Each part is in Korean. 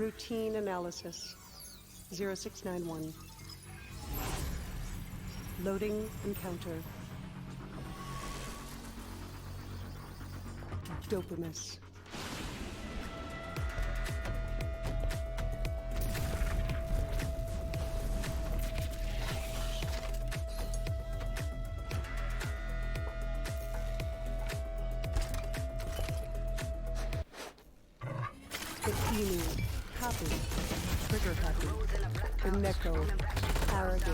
Routine analysis. 0691. Loading encounter. Dopamus. Inu. Copy. Trigger happy. Ineko. Arrogant.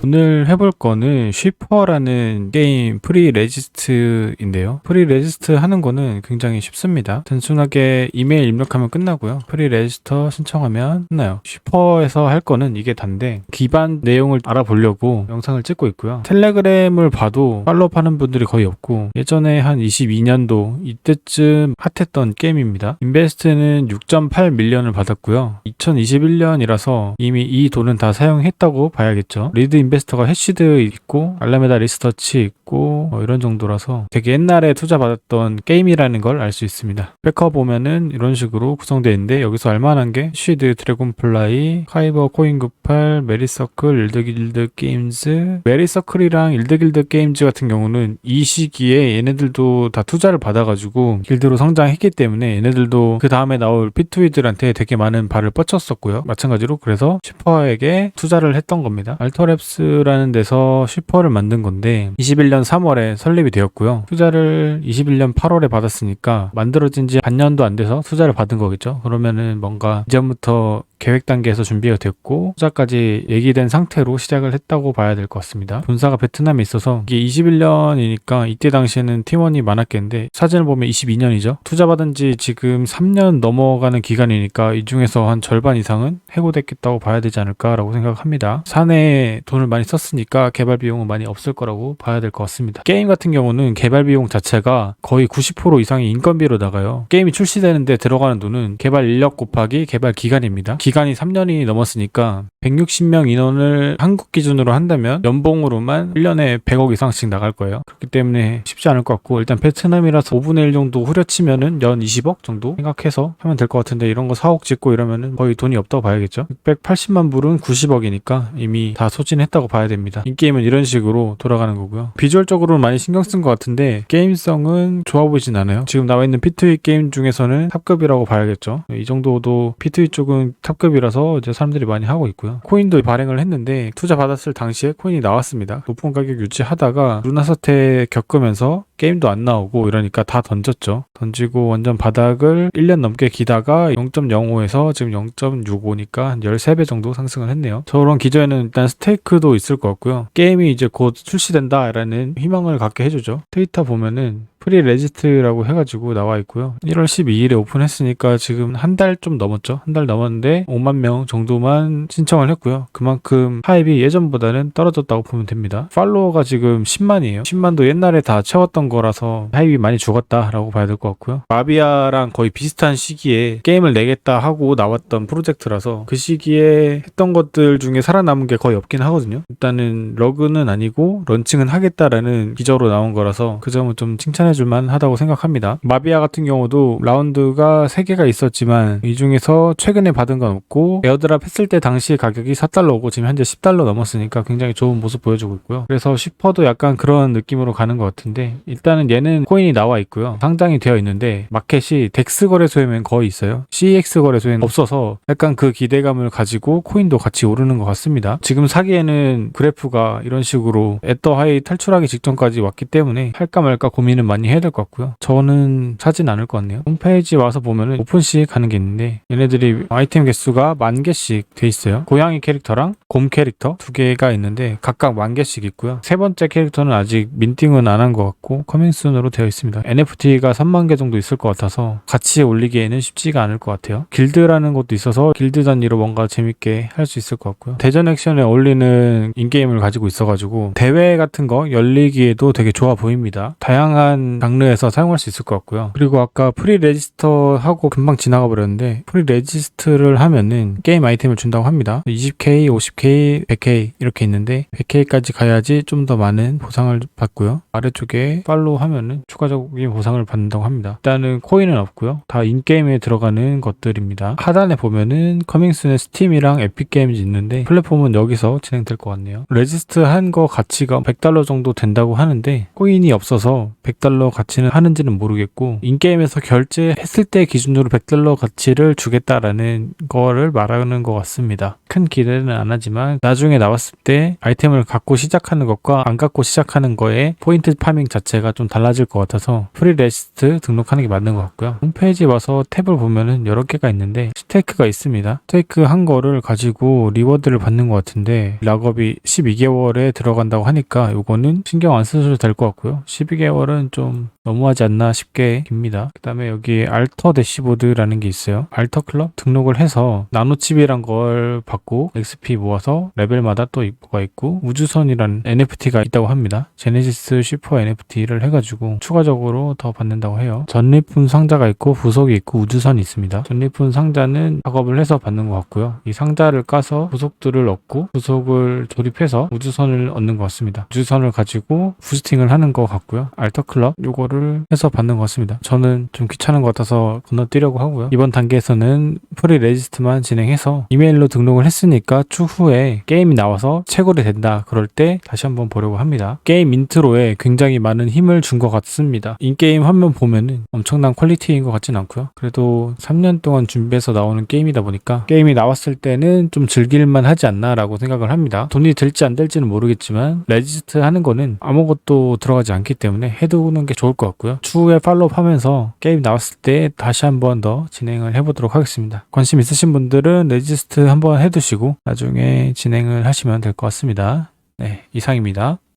오늘 해볼 거는 쉬퍼라는 게임 프리 레지스트인데요. 프리 레지스트 하는 거는 굉장히 쉽습니다. 단순하게 이메일 입력하면 끝나고요. 프리 레지스터 신청하면 끝나요. 쉬퍼에서 할 거는 이게 단데 기반 내용을 알아보려고 영상을 찍고 있고요. 텔레그램을 봐도 팔로우 하는 분들이 거의 없고 예전에 한 22년도 이때쯤 핫했던 게임입니다. 인베스트는 6.8 밀리언을 받았고요. 2021년이라서 이미 이 돈은 다 사용했다고 봐야겠죠. 리드 인베스터가 해시드 있고 알라메다 리스터치 있고 뭐 이런 정도라서 되게 옛날에 투자 받았던 게임이라는 걸 알 수 있습니다. 백허 보면은 이런 식으로 구성되어 있는데 여기서 알만한 게 쉬드, 드래곤플라이, 카이버, 코인98, 메리서클, 일드길드 게임즈 메리서클이랑 일드길드 게임즈 같은 경우는 이 시기에 얘네들도 다 투자를 받아가지고 길드로 성장했기 때문에 얘네들도 그 다음에 나올 피트위들한테 되게 많은 발을 뻗쳤었고요. 마찬가지로 그래서 슈퍼에게 투자를 했던 겁니다. 알터랩스라는 데서 슈퍼를 만든 건데 21년 3월에 설립이 되었고요. 투자를 21년 8월에 받았으니까 만들어진 지 반년도 안 돼서 투자를 받은 거겠죠. 그러면은 뭔가 이전부터 계획 단계에서 준비가 됐고 투자까지 얘기된 상태로 시작을 했다고 봐야 될 것 같습니다. 본사가 베트남에 있어서 이게 21년이니까 이때 당시에는 팀원이 많았겠는데 사진을 보면 22년이죠. 투자 받은 지 지금 3년 넘어가는 기간이니까 이 중에서 한 절반 이상은 해고됐겠다고 봐야 되지 않을까라고 생각합니다. 사내에 돈을 많이 썼으니까 개발 비용은 많이 없을 거라고 봐야 될 것 같습니다. 게임 같은 경우는 개발 비용 자체가 거의 90% 이상이 인건비로 나가요. 게임이 출시되는데 들어가는 돈은 개발 인력 곱하기 개발 기간입니다. 기간이 3년이 넘었으니까 160명 인원을 한국 기준으로 한다면 연봉으로만 1년에 100억 이상씩 나갈 거예요. 그렇기 때문에 쉽지 않을 것 같고 일단 베트남이라서 5분의 1 정도 후려치면은 연 20억 정도 생각해서 하면 될 것 같은데 이런 거 사옥 짓고 이러면은 거의 돈이 없다고 봐야겠죠. 680만 불은 90억이니까 이미 다 소진했다고 봐야 됩니다. 인게임은 이런 식으로 돌아가는 거고요. 비주얼적으로는 많이 신경 쓴 것 같은데 게임성은 좋아 보이진 않아요. 지금 나와 있는 P2E 게임 중에서는 탑급이라고 봐야겠죠. 이 정도도 P2E 쪽은 탑 급이라서 이제 사람들이 많이 하고 있고요. 코인도 발행을 했는데 투자 받았을 당시에 코인이 나왔습니다. 높은 가격 유지하다가 루나 사태 겪으면서 게임도 안 나오고 이러니까 다 던졌죠. 던지고 완전 바닥을 1년 넘게 기다가 0.05에서 지금 0.65니까 한 13배 정도 상승을 했네요. 저런 기저에는 일단 스테이크도 있을 것 같고요. 게임이 이제 곧 출시된다라는 희망을 갖게 해주죠. 트위터 보면은 프리 레지스트라고 해가지고 나와 있고요. 1월 12일에 오픈했으니까 지금 한 달 좀 넘었죠. 한 달 넘었는데 5만 명 정도만 신청을 했고요. 그만큼 하입이 예전보다는 떨어졌다고 보면 됩니다. 팔로워가 지금 10만이에요. 10만도 옛날에 다 채웠던 거라서 하입이 많이 죽었다라고 봐야 될 것 같고요. 마비아랑 거의 비슷한 시기에 게임을 내겠다 하고 나왔던 프로젝트라서 그 시기에 했던 것들 중에 살아남은 게 거의 없긴 하거든요. 일단은 러그는 아니고 런칭은 하겠다라는 기저로 나온 거라서 그 점은 좀 칭찬해 줄만 하다고 생각합니다. 마비아 같은 경우도 라운드가 3개가 있었지만 이 중에서 최근에 받은 건 없고 에어드랍 했을 때 당시 가격이 4달러고 지금 현재 10달러 넘었으니까 굉장히 좋은 모습 보여주고 있고요. 그래서 슈퍼도 약간 그런 느낌으로 가는 것 같은데 일단은 얘는 코인이 나와 있고요. 상장이 되어 있는데 마켓이 덱스 거래소에만 거의 있어요. CEX 거래소에는 없어서 약간 그 기대감을 가지고 코인도 같이 오르는 것 같습니다. 지금 사기에는 그래프가 이런 식으로 애더 하이 탈출하기 직전까지 왔기 때문에 할까 말까 고민을 많이 해야 될 것 같고요. 저는 사진 않을 것 같네요. 홈페이지 와서 보면은 오픈식 하는 게 있는데 얘네들이 아이템 개수가 만 개씩 돼 있어요. 고양이 캐릭터랑 곰 캐릭터 두 개가 있는데 각각 만 개씩 있고요. 세 번째 캐릭터는 아직 민팅은 안 한 것 같고 커밍순으로 되어 있습니다. NFT가 3만 개 정도 있을 것 같아서 같이 올리기에는 쉽지가 않을 것 같아요. 길드라는 것도 있어서 길드 단위로 뭔가 재밌게 할 수 있을 것 같고요. 대전 액션에 어울리는 인게임을 가지고 있어가지고 대회 같은 거 열리기에도 되게 좋아 보입니다. 다양한 장르에서 사용할 수 있을 것 같고요. 그리고 아까 프리 레지스터 하고 금방 지나가 버렸는데 프리 레지스트를 하면은 게임 아이템을 준다고 합니다. 20K, 50K, 100K 이렇게 있는데 100K까지 가야지 좀 더 많은 보상을 받고요. 아래쪽에 팔로우 하면은 추가적인 보상을 받는다고 합니다. 일단은 코인은 없고요. 다 인게임에 들어가는 것들입니다. 하단에 보면은 커밍순의 스팀이랑 에픽게임즈 있는데 플랫폼은 여기서 진행될 것 같네요. 레지스트 한 거 가치가 100달러 정도 된다고 하는데 코인이 없어서 100달러 가치는 하는지는 모르겠고 인게임에서 결제했을 때 기준으로 100달러 가치를 주겠다라는 거를 말하는 것 같습니다. 큰 기대는 안 하지만 나중에 나왔을 때 아이템을 갖고 시작하는 것과 안 갖고 시작하는 거에 포인트 파밍 자체가 좀 달라질 것 같아서 프리레지스트 등록하는 게 맞는 것 같고요. 홈페이지 와서 탭을 보면은 여러 개가 있는데 스테이크가 있습니다. 스테이크 한 거를 가지고 리워드를 받는 것 같은데 락업이 12개월에 들어간다고 하니까 요거는 신경 안 쓰셔도 될 것 같고요. 12개월은 좀 너무하지 않나 싶게 깁니다. 그 다음에 여기 알터 대시보드라는 게 있어요. 알터 클럽 등록을 해서 나노칩이란 걸 받고 XP 모아서 레벨마다 또 뭐가 있고 우주선이라는 NFT가 있다고 합니다. 제네시스 슈퍼 NFT를 해가지고 추가적으로 더 받는다고 해요. 전리품 상자가 있고 부속이 있고 우주선이 있습니다. 전리품 상자는 작업을 해서 받는 것 같고요. 이 상자를 까서 부속들을 얻고 부속을 조립해서 우주선을 얻는 것 같습니다. 우주선을 가지고 부스팅을 하는 것 같고요. 알터 클럽 요거를 해서 받는 것 같습니다. 저는 좀 귀찮은 것 같아서 건너뛰려고 하고요. 이번 단계에서는 프리 레지스트만 진행해서 이메일로 등록을 했으니까 추후에 게임이 나와서 채굴이 된다. 그럴 때 다시 한번 보려고 합니다. 게임 인트로에 굉장히 많은 힘을 준 것 같습니다. 인게임 화면 보면은 엄청난 퀄리티인 것 같진 않고요. 그래도 3년 동안 준비해서 나오는 게임이다 보니까 게임이 나왔을 때는 좀 즐길만 하지 않나라고 생각을 합니다. 돈이 될지 안 될지는 모르겠지만 레지스트 하는 거는 아무것도 들어가지 않기 때문에 해두는 게 좋을 것 같고요. 추후에 팔로우 하면서 게임 나왔을 때 다시 한번 더 진행을 해보도록 하겠습니다. 관심 있으신 분들은 레지스트 한번 해두시고 나중에 진행을 하시면 될 것 같습니다. 네, 이상입니다.